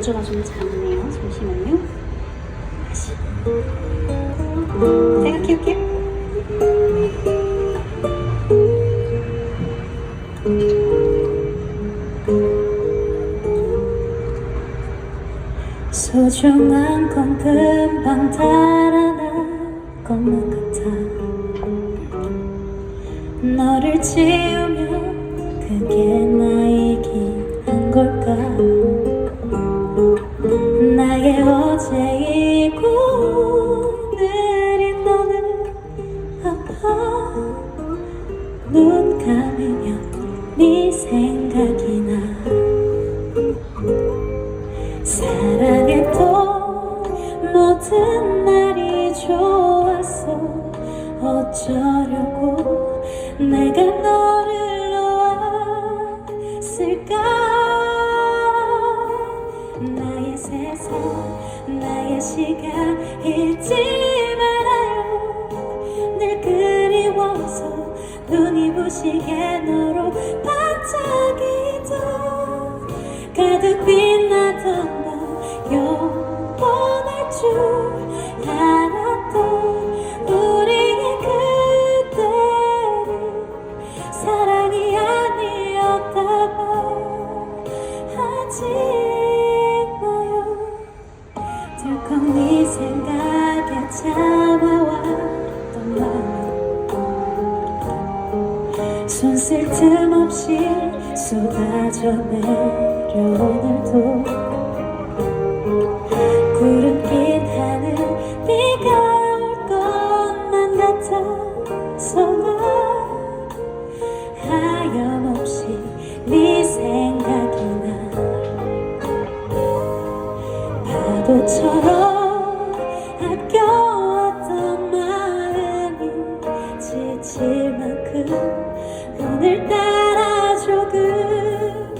연주가 좀 작네요. 잠시만요. 다시. 생각해볼게요. 소중한 건 금방 달아날 것만 같아 너를 지우면 그게 나이긴 한 걸까 생각이 나 사랑했던 모든 날이 좋았어 어쩌려고 내가 너를 놓았을까? 나의 세상 나의 시간 잊지 말아요 늘 그리워서 눈이 부시게 너 알았던 우리의 그때는 사랑이 아니었다고 하지 마요. 덜컥 네 생각에 참아왔던 마음. 손쓸 틈 없이 쏟아져 내려 오늘도 하염없이 네 생각이 나 파도처럼 아껴왔던 마음이 지칠 만큼 오늘따라 조금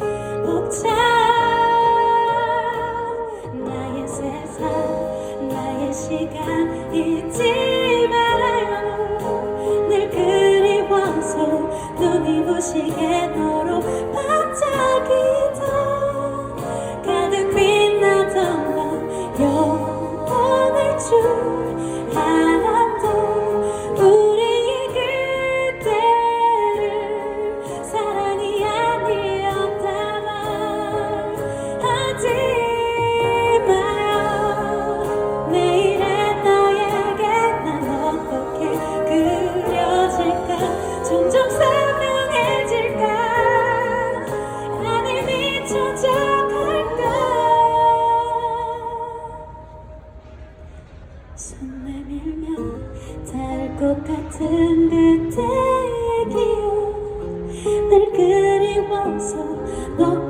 벅차. 나의 세상 나의 시간 잊지 눈이 부시게 너로 것 같은 그때의 기억. 날 그리워서 넋